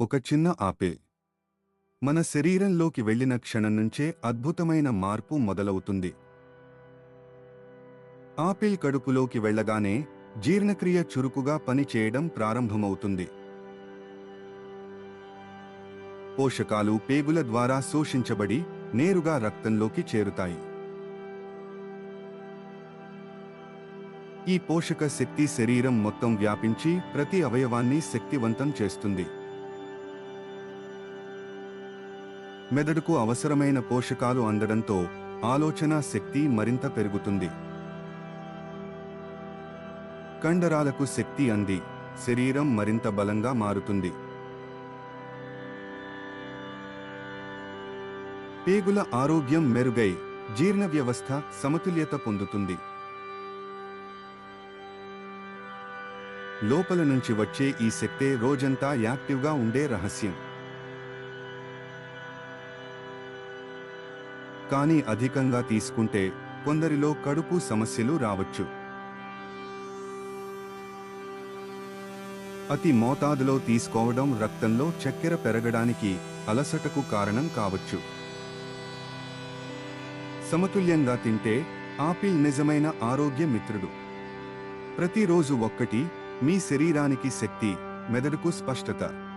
ఒక చిన్న ఆపిల్ మన శరీరంలోకి వెళ్ళిన క్షణం నుంచే అద్భుతమైన మార్పు మొదలవుతుంది. ఆపిల్ కడుపులోకి వెళ్ళగానే జీర్ణక్రియ చురుకుగా పనిచేయడం ప్రారంభమవుతుంది. పోషకాలు పేగుల ద్వారా శోషించబడి నేరుగా రక్తంలోకి చేరుతాయి. ఈ పోషక శక్తి శరీరం మొత్తం వ్యాపించి ప్రతి అవయవాన్ని శక్తివంతం చేస్తుంది. మెదడుకు అవసరమైన పోషకాలు అందడంతో ఆలోచన శక్తి మరింత పెరుగుతుంది. కండరాలకు శక్తి అంది. శరీరం మరింత బలంగా మారుతుంది. పేగుల ఆరోగ్యం మెరుగై జీర్ణ వ్యవస్థ సమతుల్యత పొందుతుంది. లోపల నుంచి వచ్చే ఈ శక్తే రోజంతా యాక్టివ్గా ఉండే రహస్యం. కానీ అధికంగా తీసుకుంటే కొందరిలో కడుపు సమస్యలు రావచ్చు. అతి మోతాదులో తీసుకోవడం రక్తంలో చక్కెర పెరగడానికి అలసటకు కారణం కావచ్చు. సమతుల్యంగా తింటే ఆపిల్ నిజమైన ఆరోగ్య మిత్రుడు. ప్రతిరోజు ఒక్కటి మీ శరీరానికి శక్తి మెదడుకు స్పష్టత.